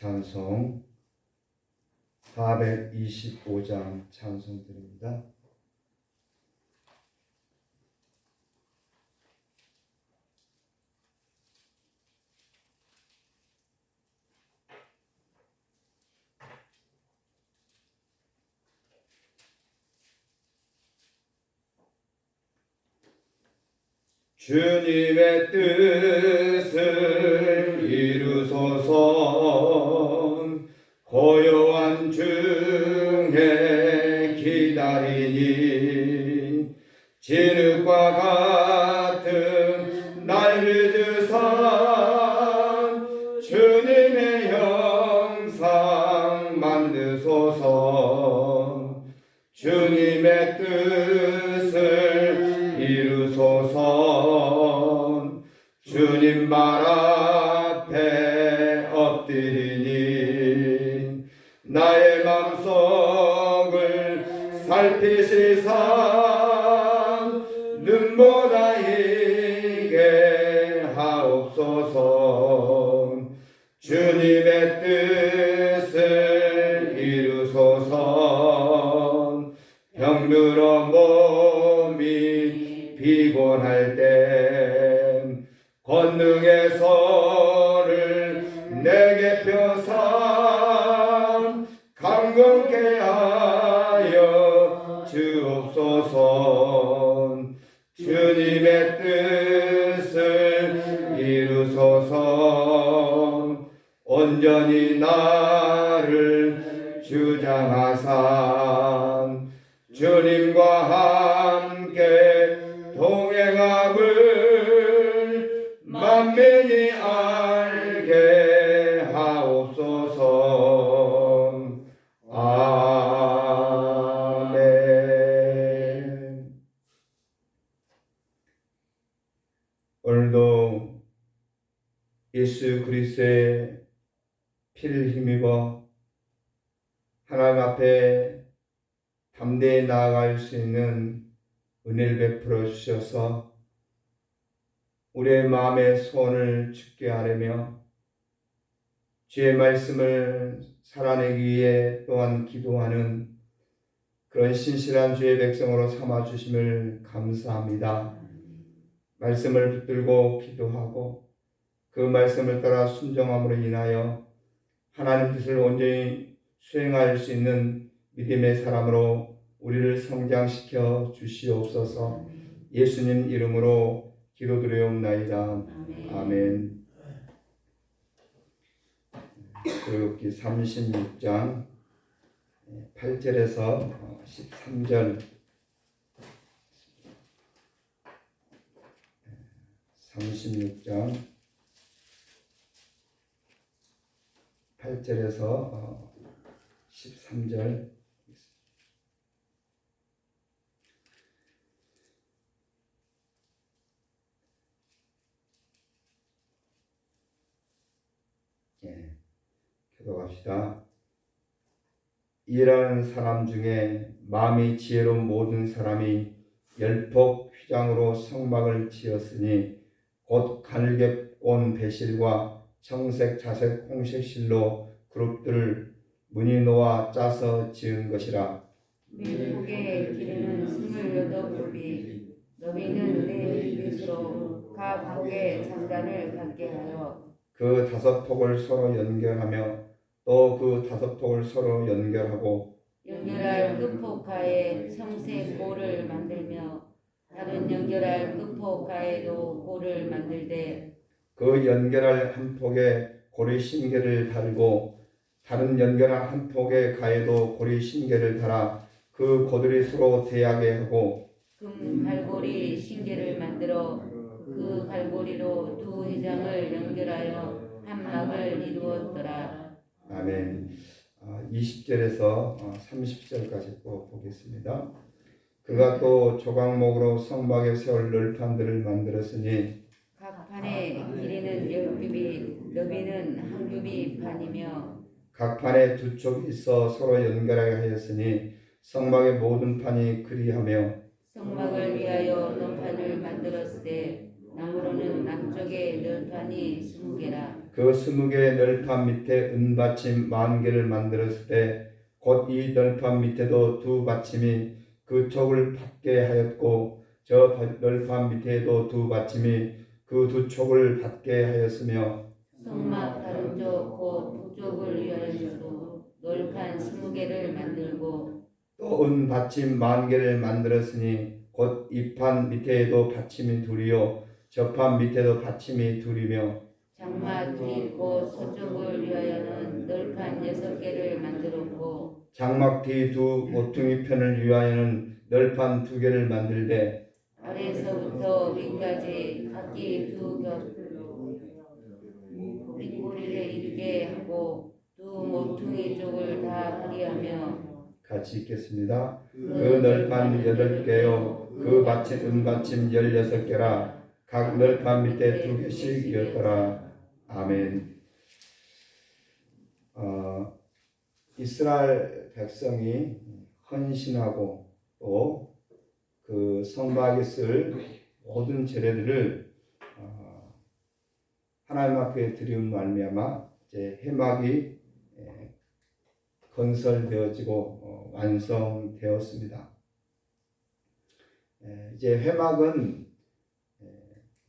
찬송 425장 찬송 드립니다. 주님의 뜻을 이루소서 고요한 중에 기다리니 살피시사 눈보다 이게 하옵소서. 주님의 뜻 주옵소서 주님의 뜻을 이루소서. 온전히 나 오늘도 예수 그리스도의 피를 힘입어 하나님 앞에 담대히 나아갈 수 있는 은혜를 베풀어 주셔서 우리의 마음의 소원을 죽게 하려며 주의 말씀을 살아내기 위해 또한 기도하는 그런 신실한 주의 백성으로 삼아 주심을 감사합니다. 말씀을 붙들고 기도하고 그 말씀을 따라 순종함으로 인하여 하나님 뜻을 온전히 수행할 수 있는 믿음의 사람으로 우리를 성장시켜 주시옵소서 예수님 이름으로 기도드려옵나이다. 아멘. 그기 36장 8절에서 13절 36장 8절에서 13절 예, 기도합시다. 일하는 사람 중에 마음이 지혜로운 모든 사람이 열폭 휘장으로 성막을 지었으니 곧 갈겹온 배실과 청색 자색 홍색 실로 그룹들을 문이 놓아 짜서 지은 것이라. 밀목의 길이는 스물여덟 굽이 너비는 네 빗으로 각 폭의 장단을 갖게 하여 그 다섯 폭을 서로 연결하며 또 그 다섯 폭을 서로 연결하고 연결할 끝폭가에 청색 골을 만들며 다른 연결할 끝폭 가에도 골을 만들되 그 연결할 한 폭에 고리 신개를 달고 다른 연결할 한 폭의 가에도 고리 신개를 달아 그 고들이 서로 대하게 하고 금 갈고리 신계를 만들어 그 갈고리로 두 회장을 연결하여 한 막을 이루었더라. 아멘. 20절에서 30절까지 꼭 보겠습니다. 그가 또 조각목으로 성막에 세울 널판들을 만들었으니 각 판의 길이는 열 규빗, 너비는 한 규빗 반이며 각 판에 두 쪽이 있어 서로 연결하게 하였으니 성막의 모든 판이 그리하며 성막을 위하여 널판을 만들었을 때 나무로는 남쪽에 널판이 스무 개라. 그그 스무 개의 널판 밑에 은받침 만 개를 만들었을 때 곧 이 널판 밑에도 두 받침이 그 촉을 받게 하였고 저 널판 밑에도 두 받침이 그 두 촉을 받게 하였으며 성막 다른 쪽곧 북쪽을 위하여서도 놀판 스무 개를 만들고 또 은 받침 만 개를 만들었으니 곧 이 판 밑에도 받침이 둘이요 저 판 밑에도 받침이 둘이며 장막 뒤곧 서쪽을 위하여는 놀판 여섯 개를 만들었고 장막 뒤 두 모퉁이 편을 위하여는 널판 두 개를 만들되 아래서부터 위까지 각기 두겹 윗꼬리를 이르게 하고 두 모퉁이 쪽을 다 그리하며 같이 읽겠습니다. 그 널판 여덟 개요 그 받침 은받침 열여섯 개라 각 널판 밑에 두 개씩 이었더라 아멘. 어, 이스라엘 백성이 헌신하고 또그 성막에 쓸 모든 재료들을 어, 하나님 앞에 드리는 말미암아 이제 해막이 예, 건설되어지고 어, 완성되었습니다. 예, 이제 회막은 예,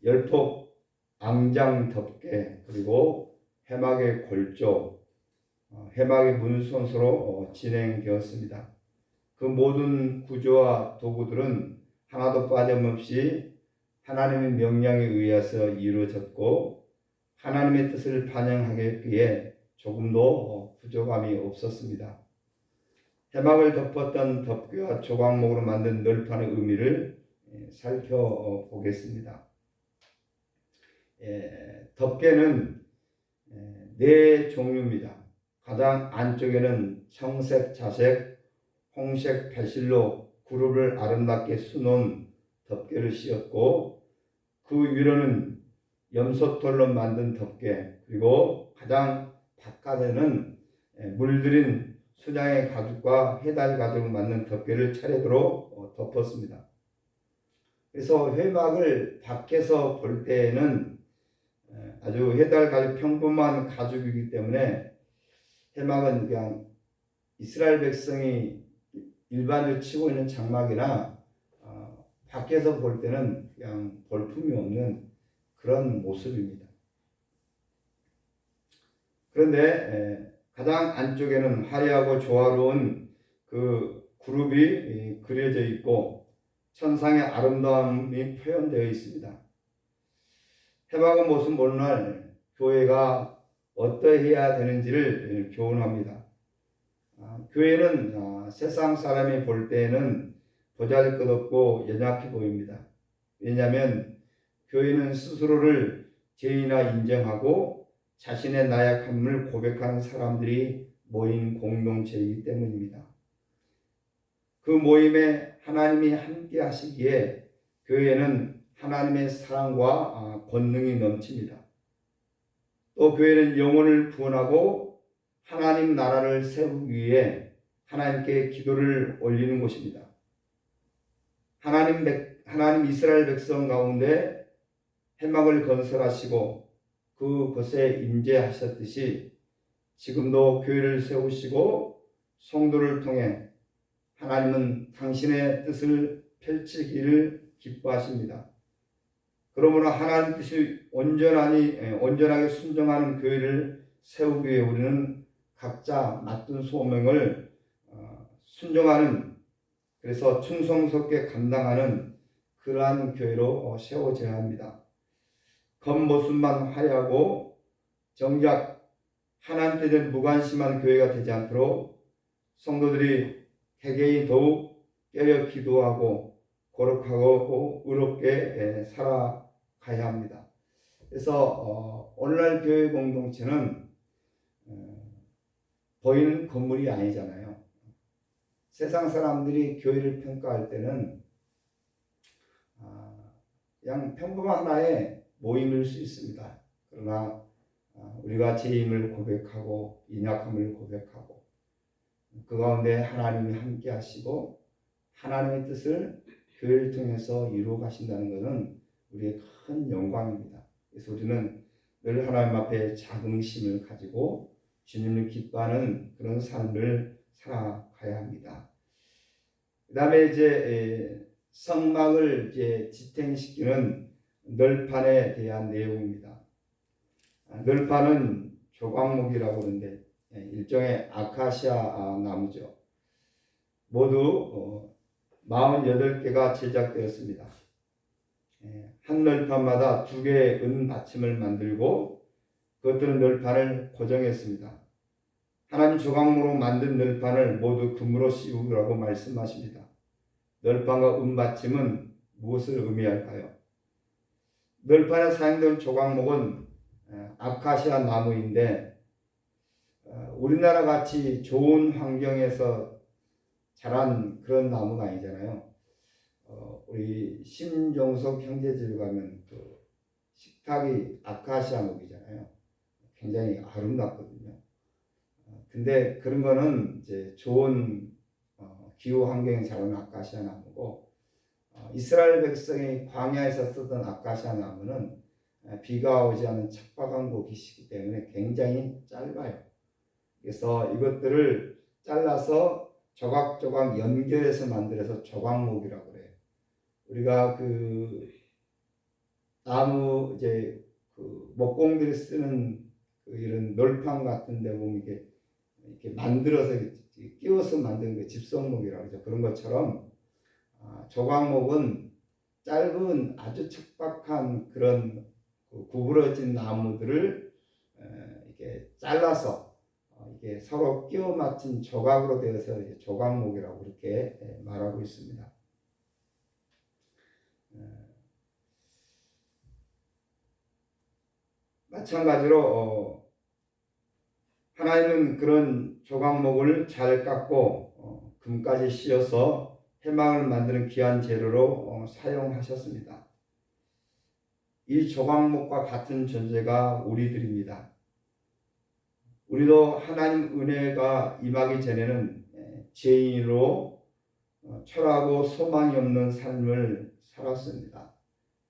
열폭 앙장 덮개 그리고 해막의 골조 어, 해막의 문손수로 어, 진행되었습니다. 그 모든 구조와 도구들은 하나도 빠짐없이 하나님의 명령에 의해서 이루어졌고 하나님의 뜻을 반영하기에 조금도 어, 부족함이 없었습니다. 해막을 덮었던 덮개와 조각목으로 만든 널판의 의미를 예, 살펴보겠습니다. 예, 덮개는 예, 네 종류입니다. 가장 안쪽에는 청색, 자색, 홍색 배실로 그룹을 아름답게 수놓은 덮개를 씌웠고 그 위로는 염소털로 만든 덮개 그리고 가장 바깥에는 예, 물들인 수량의 가죽과 해달 가죽을 만든 덮개를 차례대로 어, 덮었습니다. 그래서 회막을 밖에서 볼 때에는 예, 아주 해달 가죽 평범한 가죽이기 때문에 회막은 그냥 이스라엘 백성이 일반적으로 치고 있는 장막이나 어, 밖에서 볼 때는 그냥 볼품이 없는 그런 모습입니다. 그런데 에, 가장 안쪽에는 화려하고 조화로운 그 그룹이 이, 그려져 있고 천상의 아름다움이 표현되어 있습니다. 해박은 모습 보는 날 교회가 어떠해야 되는지를 교훈합니다. 아, 교회는 아, 세상 사람이 볼 때에는 보잘 것 없고 연약해 보입니다. 왜냐하면 교회는 스스로를 죄인이나 인정하고 자신의 나약함을 고백하는 사람들이 모인 공동체이기 때문입니다. 그 모임에 하나님이 함께 하시기에 교회는 하나님의 사랑과 아, 권능이 넘칩니다. 또 교회는 영혼을 구원하고 하나님 나라를 세우기 위해 하나님께 기도를 올리는 곳입니다. 하나님 백, 하나님 이스라엘 백성 가운데 해막을 건설하시고 그곳에 임재하셨듯이 지금도 교회를 세우시고 성도를 통해 하나님은 당신의 뜻을 펼치기를 기뻐하십니다. 그러므로 하나님 뜻이 온전하니 예, 온전하게 순종하는 교회를 세우기 위해 우리는 각자 맡은 소명을 어, 순종하는 그래서 충성스럽게 감당하는 그러한 교회로 어, 세워져야 합니다. 겉모습만 화려하고 정작 하나님 뜻에 무관심한 교회가 되지 않도록 성도들이 개개인 더욱 깨려 기도하고 거룩하고 의롭게 예, 살아가야 합니다. 그래서 어, 오늘날 교회 공동체는 어, 보이는 건물이 아니잖아요. 세상 사람들이 교회를 평가할 때는 아, 그냥 평범한 하나의 모임일 수 있습니다. 그러나 아, 우리가 죄임을 고백하고 인약함을 고백하고 그 가운데 하나님이 함께 하시고 하나님의 뜻을 교회를 통해서 이루어 가신다는 것은 우리의 큰 영광입니다. 그래서 우리는 늘 하나님 앞에 자긍심을 가지고 주님을 기뻐하는 그런 삶을 살아가야 합니다. 그 다음에 이제 에, 성막을 이제 지탱시키는 널판에 대한 내용입니다. 아, 널판은 조각목이라고 하는데 예, 일종의 아카시아 아, 나무죠. 모두 48개가 제작되었습니다. 예, 한 널판마다 두 개의 은 받침을 만들고 그것들은 널판을 고정했습니다. 하나님 조각모로 만든 널판을 모두 금으로 씌우라고 말씀하십니다. 널판과 은 받침은 무엇을 의미할까요? 널판에 사용된 조각목은 예, 아카시아 나무인데 어, 우리나라 같이 좋은 환경에서 자란 그런 나무가 아니잖아요. 어, 우리 심종석 형제집 가면 그 식탁이 아카시아 목이잖아요. 굉장히 아름답거든요. 어, 근데 그런 거는 이제 좋은 어, 기후 환경에 자라는 아카시아 나무고 어, 이스라엘 백성이 광야에서 쓰던 아카시아 나무는 에, 비가 오지 않은 척박한 곳이기 때문에 굉장히 짧아요. 그래서 이것들을 잘라서 조각조각 연결해서 만들어서 조각목이라고 그래요. 우리가 그 나무 이제 그 목공들이 쓰는 그 이런 널판 같은 데 보면 이게 이렇게 만들어서 끼워서 만든 그 집성목이라고 그러죠. 그런 것처럼 아, 조각목은 짧은 아주 척박한 그런 그 구부러진 나무들을 에, 이렇게 잘라서 어, 이게 서로 끼워 맞춘 조각으로 되어서 조각목이라고 그렇게 예, 말하고 있습니다. 어, 마찬가지로 어, 하나님은 그런 조각목을 잘 깎고 어, 금까지 씌어서 해망을 만드는 귀한 재료로 어, 사용하셨습니다. 이 조각목과 같은 존재가 우리들입니다. 우리도 하나님 은혜가 임하기 전에는 에, 죄인으로 어, 철하고 소망이 없는 삶을 살았습니다.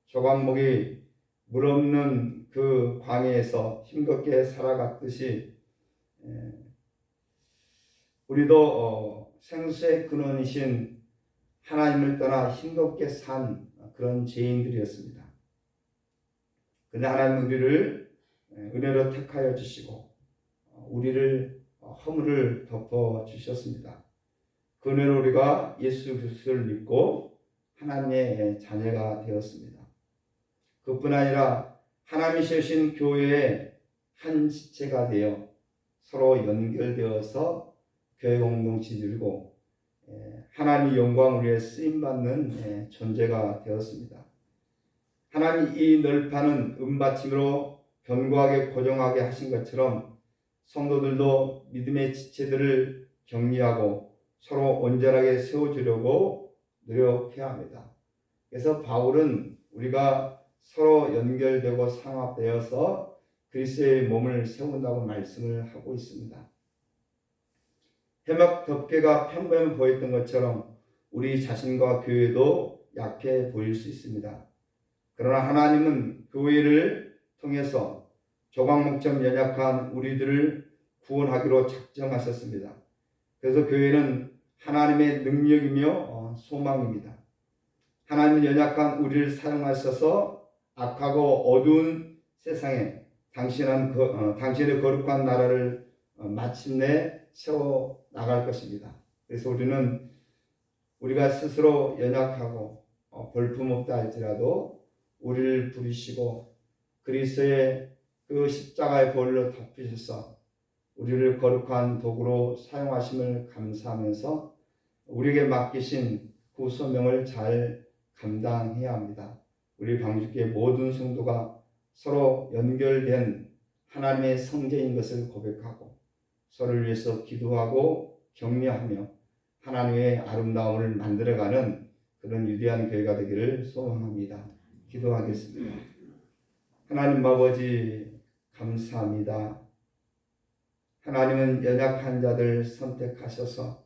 조각목이 물 없는 그 광야에서 힘겹게 살아갔듯이 에, 우리도 어, 생수의 근원이신 하나님을 떠나 힘겹게 산 그런 죄인들이었습니다. 근데 하나님 우리를 은혜로 택하여 주시고 우리를 허물을 덮어 주셨습니다. 그 은혜로 우리가 예수 그리스도를 믿고 하나님의 자녀가 되었습니다. 그뿐 아니라 하나님이 세우신 교회의 한 지체가 되어 서로 연결되어서 교회 공동체 이루고 하나님의 영광을 위해 쓰임 받는 존재가 되었습니다. 하나님 이 널판은 은받침으로 견고하게 고정하게 하신 것처럼 성도들도 믿음의 지체들을 격리하고 서로 온전하게 세워주려고 노력해야 합니다. 그래서 바울은 우리가 서로 연결되고 상합되어서 그리스도의 몸을 세운다고 말씀을 하고 있습니다. 해막 덮개가 평범해 보였던 것처럼 우리 자신과 교회도 약해 보일 수 있습니다. 그러나 하나님은 교회를 통해서 조각목처럼 연약한 우리들을 구원하기로 작정하셨습니다. 그래서 교회는 하나님의 능력이며 소망입니다. 하나님은 연약한 우리를 사용하셔서 악하고 어두운 세상에 당신은 어, 당신의 거룩한 나라를 어, 마침내 세워 나갈 것입니다. 그래서 우리는 우리가 스스로 연약하고 어, 볼품없다 할지라도 우리를 부리시고 그리스도의 그 십자가의 벌로 덮으셔서 우리를 거룩한 도구로 사용하심을 감사하면서 우리에게 맡기신 그 소명을 잘 감당해야 합니다. 우리 방주교회 모든 성도가 서로 연결된 하나님의 성제인 것을 고백하고 서로를 위해서 기도하고 격려하며 하나님의 아름다움을 만들어가는 그런 위대한 교회가 되기를 소망합니다. 기도하겠습니다. 하나님 아버지 감사합니다. 하나님은 연약한 자들 선택하셔서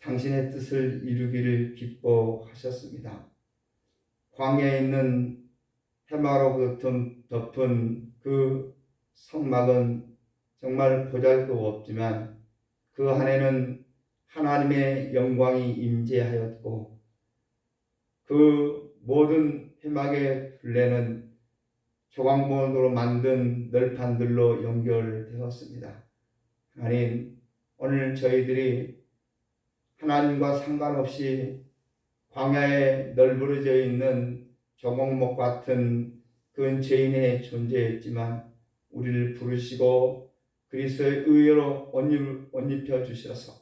당신의 뜻을 이루기를 기뻐하셨습니다. 광야에 있는 해마로 그 덮은 그그 성막은 정말 보잘도 없지만 그 안에는 하나님의 영광이 임재하였고 그 모든 회막의 둘레는 조각몬으로 만든 널판들로 연결되었습니다. 하나님 오늘 저희들이 하나님과 상관없이 광야에 널브러져 있는 조목목 같은 그 죄인의 존재였지만 우리를 부르시고 그리스도의 의로 옷 입- 옷 입혀 주셔서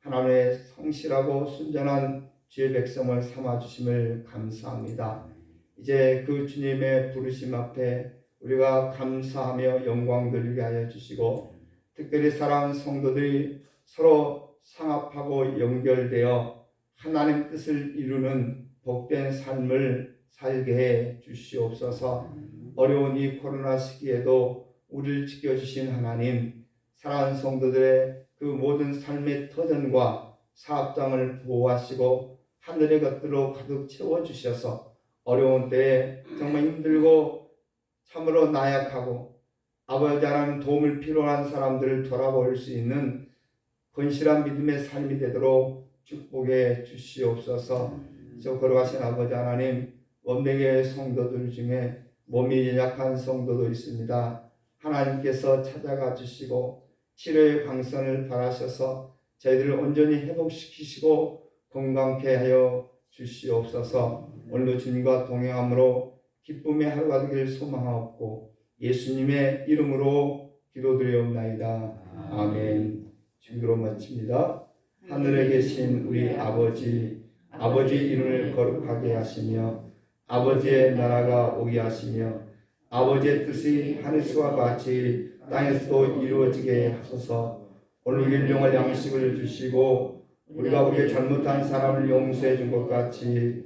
하나님의 성실하고 순전한 주의 백성을 삼아 주심을 감사합니다. 이제 그 주님의 부르심 앞에 우리가 감사하며 영광 돌리게 하여 주시고 특별히 사랑하는 성도들이 서로 상합하고 연결되어 하나님 뜻을 이루는 복된 삶을 살게 해 주시옵소서. 어려운 이 코로나 시기에도 우리를 지켜주신 하나님, 사랑하는 성도들의 그 모든 삶의 터전과 사업장을 보호하시고 하늘의 것들로 가득 채워주셔서 어려운 때에 정말 힘들고 참으로 나약하고 아버지 하나님 도움을 필요한 사람들을 돌아볼 수 있는 건실한 믿음의 삶이 되도록 축복해 주시옵소서. 저 걸어가신 아버지 하나님 원백의 성도들 중에 몸이 연약한 성도도 있습니다. 하나님께서 찾아가 주시고 치료의 광선을 바라셔서 저희들을 온전히 회복시키시고 건강케 하여 주시옵소서. 오늘도 주님과 동행함으로 기쁨의 하루가 되기를 소망하옵고 예수님의 이름으로 기도드리옵나이다. 아멘. 주기로 마칩니다. 하늘에 계신 우리 아버지 아버지 이름을 거룩하게 하시며 아버지의 나라가 오게 하시며 아버지의 뜻이 하늘과 같이 땅에서도 이루어지게 하소서 오늘 일용할 양식을 주시고 우리가 우리의 잘못한 사람을 용서해 준 것 같이